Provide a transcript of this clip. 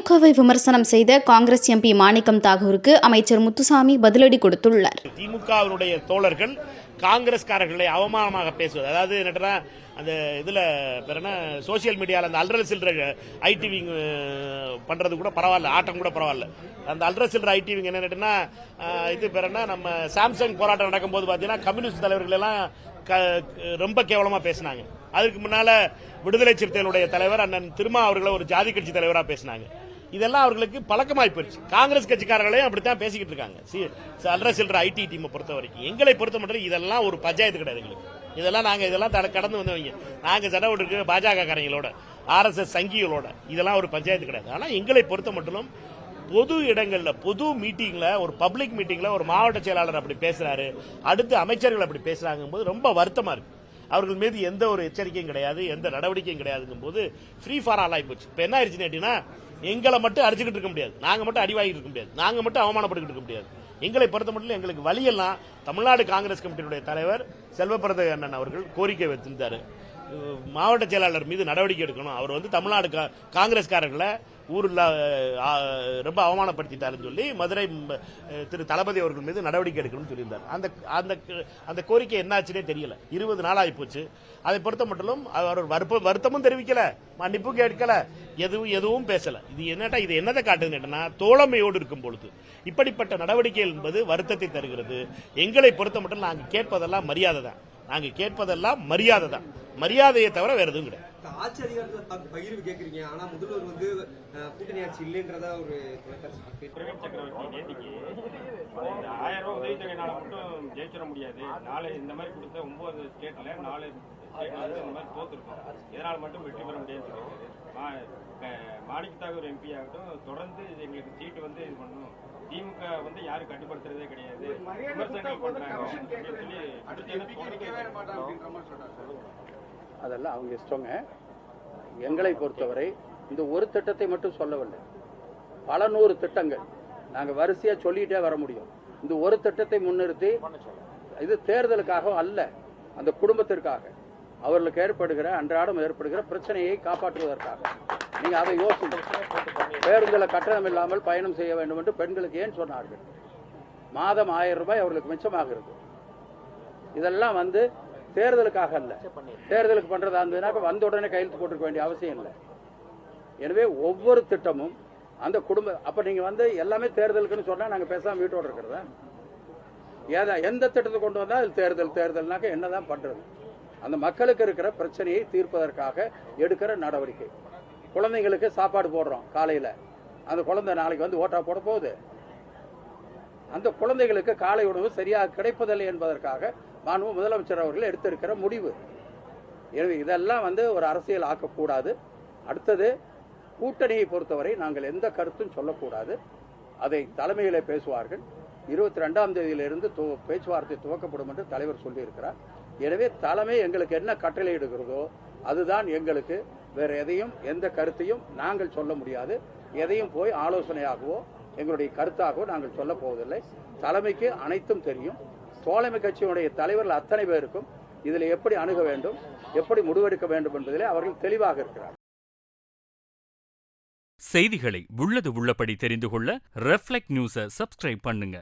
திமுகவை விமர்சனம் செய்த காங்கிரஸ் எம்பி மாணிக்கம் தாகூருக்கு அமைச்சர் முத்துசாமி பதிலடி கொடுத்துள்ளார். திமுகவினுடைய தோழர்கள் காங்கிரஸ்காரர்களை அவமானமாக பேசுவது. அதாவது என்னட்டா அந்த இதில் பேர் சோசியல் மீடியாவில் அந்த அல்ற சில்ற ஐடிவிங் பண்ணுறது கூட பரவாயில்ல ஆட்டம் கூட பரவாயில்ல. அந்த அல்ற சில்ற ஐடிவிங் என்னன்னா இது பேர் நம்ம சாம்சங் போராட்டம் நடக்கும்போது பார்த்தீங்கன்னா கம்யூனிஸ்ட் தலைவர்கள் எல்லாம் க- ரொம்ப கேவலமாக பேசினாங்க. அதுக்கு முன்னால விடுதலை சிறுத்தைகளுடைய தலைவர் அண்ணன் திருமா அவர்களை ஒரு ஜாதி கட்சி தலைவராக பேசினாங்க. இதெல்லாம் அவர்களுக்கு பழக்கமாய் போயிடுச்சு. காங்கிரஸ் கட்சிக்காரர்களையும் அப்படித்தான் பேசிக்கிட்டு இருக்காங்க. சி- அல்ற சில்ற ஐடி டீமை பொறுத்த வரைக்கும். எங்களை பொறுத்த மட்டும் இதெல்லாம் ஒரு பஞ்சாயத்து கிடையாது எங்களுக்கு. இதெல்லாம் நாங்கள் இதெல்லாம் கடந்து வந்தவங்க. நாங்கள் சண்டை போட்டுருக்கு பாஜக காரங்களோட ஆர்எஸ்எஸ் சங்கிகளோட. இதெல்லாம் ஒரு பஞ்சாயத்து கிடையாது. ஆனால் எங்களை பொறுத்த மட்டும் பொது இடங்களில் பொது மீட்டிங்கில் ஒரு பப்ளிக் மீட்டிங்கில் ஒரு மாவட்ட செயலாளர் அப்படி பேசுகிறாரு அடுத்து அமைச்சர்கள் அப்படி பேசுகிறாங்க போது ரொம்ப வருத்தமாக இருக்குது அவர்கள் மீது எந்த ஒரு எச்சரிக்கையும் கிடையாது எந்த நடவடிக்கையும் கிடையாதுங்கும் போது ஃப்ரீ ஃபார் ஆல் ஆகிப்போச்சு இப்போ என்ன ஆயிடுச்சுன்னு கேட்டீங்கன்னா எங்களை மட்டும் அடிச்சுக்கிட்டு இருக்க முடியாது. நாங்க மட்டும் அடி வாங்கிட்டு இருக்க முடியாது. நாங்க மட்டும் அவமானப்பட்டுக்கிட்டு இருக்க முடியாது. எங்களை பொறுத்த மட்டும் எங்களுக்கு வழியெல்லாம் தமிழ்நாடு காங்கிரஸ் கமிட்டியினுடைய தலைவர் செல்வபிரத அண்ணன் அவர்கள் கோரிக்கை வைத்திருந்தாரு. மாவட்ட செயலாளர் மீது நடவடிக்கை எடுக்கணும். அவர் வந்து தமிழ்நாடு காங்கிரஸ்காரர்களை ஊரில் ரொம்ப அவமானப்படுத்திட்டாருன்னு சொல்லி மதுரை திரு தளபதி அவர்கள் மீது நடவடிக்கை எடுக்கணும்னு சொல்லியிருந்தார். அந்த அந்த அந்த கோரிக்கை என்னாச்சுனே தெரியல. இருபது நாள் ஆகி போச்சு. அதை பொறுத்த மட்டும் அவர் வருப்ப- வருத்தமும் தெரிவிக்கல மன்னிப்பும் கேட்கல எதுவும் எதுவும் பேசல. இது என்னட்டா இது என்னதை காட்டுதுன்னு கேட்டனா தோழமையோடு இருக்கும் பொழுது. இப்படிப்பட்ட நடவடிக்கைகள் என்பது வருத்தத்தை தருகிறது. எங்களை பொறுத்த மட்டும் நாங்கள் கேட்பதெல்லாம் மரியாதை தான் நாங்கள் கேட்பதெல்லாம் மரியாதை தான். மரியாதையை தவிர வேற எதுவும் கிடையாது. ஆட்சி அதிகாரத்தை தக்- பகிர்வு கேக்குறீங்க. ஆனா முதல்வர் வந்து கூட்டணி ஆட்சி இல்லைன்றதா ஒரு ஆயிரம் ரூபாய் உதவித்தொகைனால மட்டும் ஜெயிச்சிட முடியாது. நாலு இந்த மாதிரி கொடுத்த ஒன்பது ஸ்டேட்ல நாலு ஸ்டேட் வந்து இந்த மாதிரி தோத்துருக்கோம். இதனால மட்டும் வெற்றி பெற முடியாதுன்னு க- மாணிக் தாகூர் எம்பி ஆகட்டும் தொடர்ந்து எங்களுக்கு சீட்டு வந்து இது பண்ணணும். திமுக வந்து யாரும் கட்டுப்படுத்துறதே கிடையாது. விமர்சனங்கள் பண்றாங்க. அப்படின்னு சொல்லி தொடர்ந்து அதெல்லாம் அவங்க இஷ்டங்க. எங்களை பொறுத்தவரை இந்த ஒரு திட்டத்தை மட்டும் சொல்லவில்லை. பல நூறு திட்டங்கள். நாங்கள் வரிசையா சொல்லிட்டே வர முடியும். இந்த ஒரு திட்டத்தை முன்னிறுத்தி இது தேர்தலுக்காக அல்ல அந்த குடும்பத்திற்காக. அவர்களுக்கு ஏற்படுகிற அன்றாடம் ஏற்படுகிற பிரச்சனையை காப்பாற்றுவதற்காக. நீங்க அதை யோசிங்க. பேருந்துல கட்டணம் இல்லாமல் பயணம் செய்ய வேண்டும் என்று பெண்களுக்கு ஏன் சொன்னார்கள்? மாதம் ஆயிரம் ரூபாய் அவர்களுக்கு மிச்சமாகிறது இதெல்லாம் வந்து தேர்தலுக்காக அல்ல. தேர்தலுக்கு பண்றதா இருந்ததுனாக்க வந்த உடனே கையெழுத்து போட்டுக்க வேண்டிய அவசியம் இல்லை. எனவே ஒவ்வொரு திட்டமும் அந்த குடும்ப அப்ப நீங்க வந்து எல்லாமே தேர்தலுக்குன்னு சொன்னா நாங்க பேசாம வீட்டோட இருக்கிறதா? ஏதா எந்த திட்டத்தை கொண்டு வந்தா அது தேர்தல் தேர்தல்னாக்க என்னதான் பண்றது? அந்த மக்களுக்கு இருக்கிற பிரச்சனையை தீர்ப்பதற்காக எடுக்கிற நடவடிக்கை. குழந்தைங்களுக்கு சாப்பாடு போடுறோம் காலையில். அந்த குழந்தை நாளைக்கு வந்து ஓட்டா போட போகுது. அந்த குழந்தைகளுக்கு காலை உணவு சரியாக கிடைப்பதில்லை என்பதற்காக மாண்பு முதலமைச்சர் அவர்கள் எடுத்திருக்கிற முடிவு. எனவே இதெல்லாம் வந்து ஒரு அரசியல் ஆக்கக்கூடாது. அடுத்தது கூட்டணியை பொறுத்தவரை நாங்கள் எந்த கருத்தும் சொல்லக்கூடாது. அதை தலைமையிலே பேசுவார்கள். இருபத்தி ரெண்டாம் தேதியிலிருந்து பேச்சுவார்த்தை துவக்கப்படும் என்று தலைவர் சொல்லியிருக்கிறார். எனவே தலைமை எங்களுக்கு என்ன கட்டளையிடுகிறதோ அதுதான் எங்களுக்கு வேறு எதையும் எந்த கருத்தையும் நாங்கள் சொல்ல முடியாது. எதையும் போய் ஆலோசனையாகவோ எங்களுடைய கருத்தாகவோ நாங்கள் சொல்ல போவதில்லை. தலைமைக்கு அனைத்தும் தெரியும். தோழமை கட்சியினுடைய தலைவர்கள் அத்தனை பேருக்கும் இதில் எப்படி அணுக வேண்டும் எப்படி முடிவெடுக்க வேண்டும் என்பதிலே அவர்கள் தெளிவாக இருக்கிறார் செய்திகளை உள்ளது உள்ளபடி தெரிந்து கொள்ள ரெஃப்ளெக்ட் நியூஸை சப்ஸ்கிரைப் பண்ணுங்க.